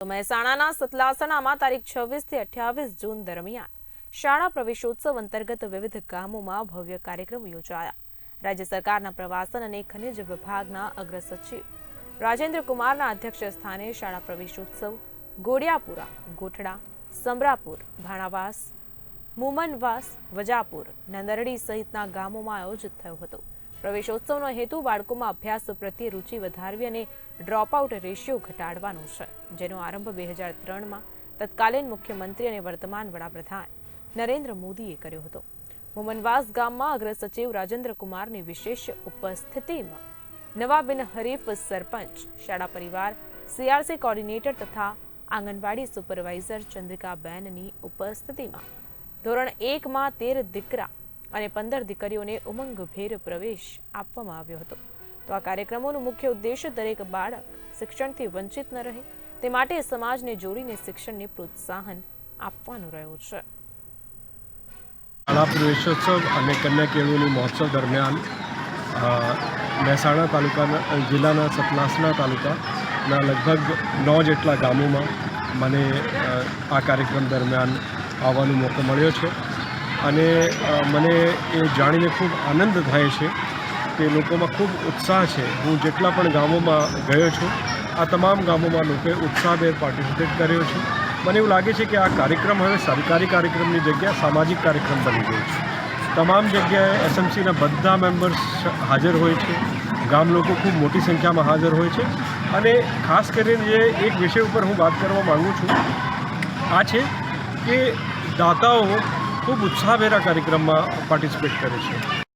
તો મહેસાણાના સતલાસણામાં તારીખ છવ્વીસથી અઠ્યાવીસ જૂન દરમિયાન શાળા પ્રવેશોત્સવ અંતર્ગત વિવિધ ગામોમાં ભવ્ય કાર્યક્રમ યોજાયા. રાજ્ય સરકારના પ્રવાસન અને ખનિજ વિભાગના અગ્ર સચિવ રાજેન્દ્ર કુમારના અધ્યક્ષ સ્થાને શાળા પ્રવેશોત્સવ, ગોડિયાપુરા, ગોઠડા સમરાપુર ભાણાવાસ, મુમનવાસ, વજાપુર, નંદરડી સહિતના ગામોમાં આયોજિત થયો હતો. પ્રવેશોત્સવનો હેતુ બાળકોમાં અભ્યાસ પ્રત્યે રુચિ વધારવી અને ડ્રોપઆઉટ રેશિયો ઘટાડવાનો છે, જેનો આરંભ બે હજાર ત્રણમાં તત્કાલીન મુખ્યમંત્રી અને વર્તમાન વડાપ્રધાન નરેન્દ્ર મોદીએ કર્યો હતો. મોમનવાસ ગામમાં અગ્ર રાજેન્દ્ર કુમારની વિશેષ ઉપસ્થિતિમાં નવાબેન હરીફ સરપંચ, શાળા પરિવાર, સીઆરસી કોર્ડિનેટર તથા આંગણવાડી સુપરવાઇઝર ચંદ્રિકાબેનની ઉપસ્થિતિમાં ધોરણ એકમાં તેર દીકરા અને પંદર દીકરીઓને ઉમંગભેર પ્રવેશ આપવામાં આવ્યો હતો. તો આ કાર્યક્રમોનો મુખ્ય ઉદ્દેશ દરેક બાળક શિક્ષણથી વંચિત ન રહે, તે માટે સમાજને જોડીને શિક્ષણને પ્રોત્સાહન આપવાનો રહ્યો છે. શાળા પ્રવેશોત્સવ અને કન્યા કેળવણી મહોત્સવ દરમિયાન મહેસાણા તાલુકાના જિલ્લાના સતલાસણા તાલુકાના લગભગ નવ જેટલા ગામોમાં મને આ કાર્યક્રમ દરમિયાન આવવાનો મોકો મળ્યો છે. અને મને એ જાણીને ખૂબ આનંદ થાય છે કે લોકોમાં ખૂબ ઉત્સાહ છે. હું જેટલા પણ ગામોમાં ગયો છું, આ તમામ ગામોમાં લોકોએ ઉત્સાહભેર પાર્ટિસિપેટ કર્યો છે. મને એવું લાગે છે કે આ કાર્યક્રમ હવે સરકારી કાર્યક્રમની જગ્યાએ સામાજિક કાર્યક્રમ બની ગયો છે. તમામ જગ્યાએ એસએમસીના બધા મેમ્બર્સ હાજર હોય છે. ગામ લોકો ખૂબ મોટી સંખ્યામાં હાજર હોય છે. અને ખાસ કરીને જે એક વિષય ઉપર હું વાત કરવા માગું છું, આ છે કે દાતાઓ ખૂબ ઉત્સાહભેરા કાર્યક્રમમાં પાર્ટિસિપેટ કરે છે.